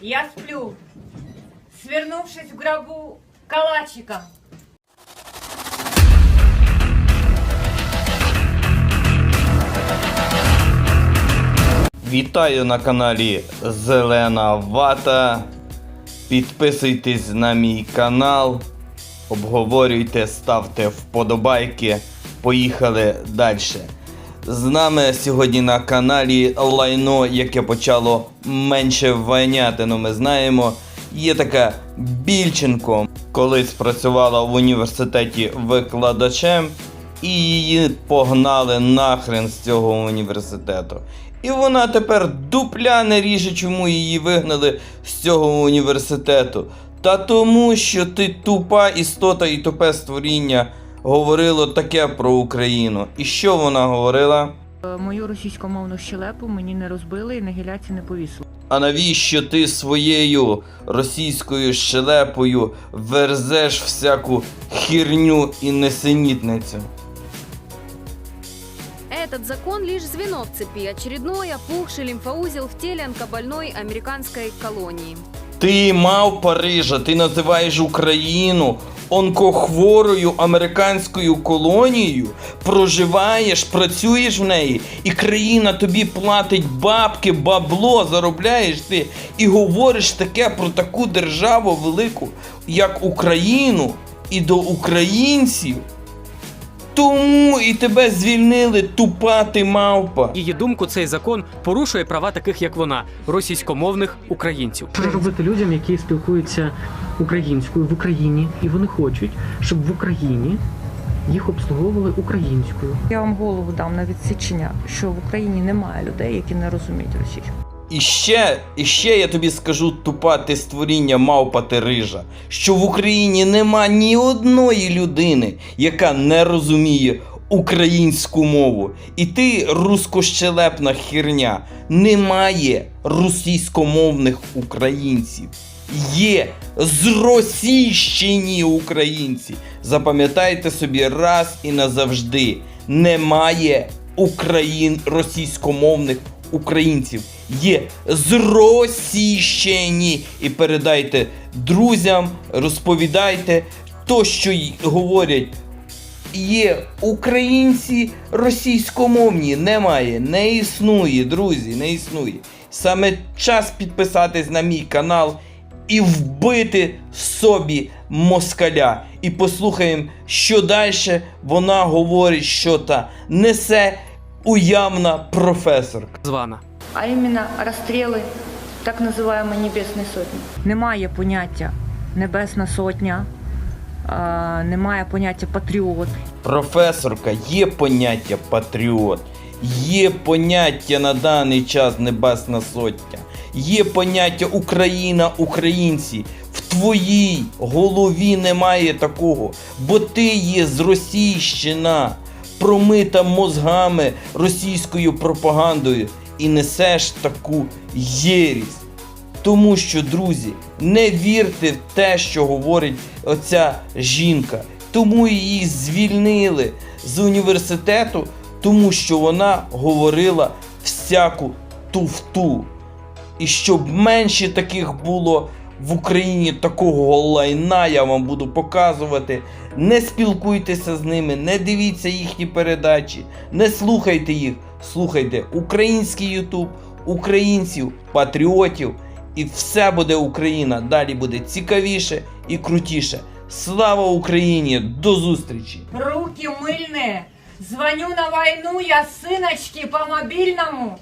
Я сплю, свернувшись в гробу калачиком. Вітаю на каналі Зелена Вата. Підписуйтесь на мій канал, обговорюйте, ставте вподобайки. Поїхали далі. З нами сьогодні на каналі лайно, яке почало менше вайняти. Ну ми знаємо. Є така Більченко, колись працювала в університеті викладачем, і її погнали нахрен з цього університету. І вона тепер дупля не ріже, чому її вигнали з цього університету. Та тому, що ти тупа істота і тупе створіння говорило таке про Україну. І що вона говорила? Е, Мою російськомовну щелепу мені не розбили і на гіляці не повісили. А навіщо ти своєю російською щелепою верзеш всяку хірню і несенітницю? Этот закон лишь звено в цепи, очередной опухший лимфоузел в теле онкобольной американской колонии. Ти мав Парижа, ти називаєш Україну онкохворою американською колонією, проживаєш, працюєш в неї, і країна тобі платить бабки, бабло, заробляєш ти і говориш таке про таку державу велику, як Україну, і до українців. Тому і тебе звільнили, тупа ти мавпа. Її думку, цей закон порушує права таких, як вона, російськомовних українців. Що робити людям, які спілкуються українською в Україні, і вони хочуть, щоб в Україні їх обслуговували українською. Я вам голову дам на відсічення, що в Україні немає людей, які не розуміють російську. І ще, і ще я тобі скажу, тупа ти створіння мавпа ти рижа, що в Україні нема ні одної людини, яка не розуміє українську мову. І ти рускощелепна херня. Немає російськомовних українців. Є зросійщені українці. Запам'ятайте собі раз і назавжди. Немає Україн російськомовних українців. Є зросійщені. І передайте друзям, розповідайте то, що говорять. Є українці російськомовні, немає, не існує, друзі, не існує. Саме час підписатись на мій канал і вбити собі москаля. І послухаємо, що далі вона говорить, що та несе уявна професорка. Звана. А іменно розстріли так називаємо Небесної сотні. Немає поняття Небесна сотня, е, немає поняття патріот. Професорка, є поняття патріот, є поняття на даний час Небесна Сотня, є поняття Україна, українці. В твоїй голові немає такого, бо ти є зросійщина, промита мозгами російською пропагандою і несеш таку єрість. Тому що, друзі, не вірте в те, що говорить оця жінка. Тому її звільнили з університету, тому що вона говорила всяку туфту. І щоб менше таких було в Україні такого лайна, я вам буду показувати. Не спілкуйтеся з ними, не дивіться їхні передачі, не слухайте їх. Слухайте український Ютуб, українців, патріотів, і все буде Україна. Далі буде цікавіше і крутіше. Слава Україні! До зустрічі! Руки мыльные. Звоню на войну я сыночки по мобильному.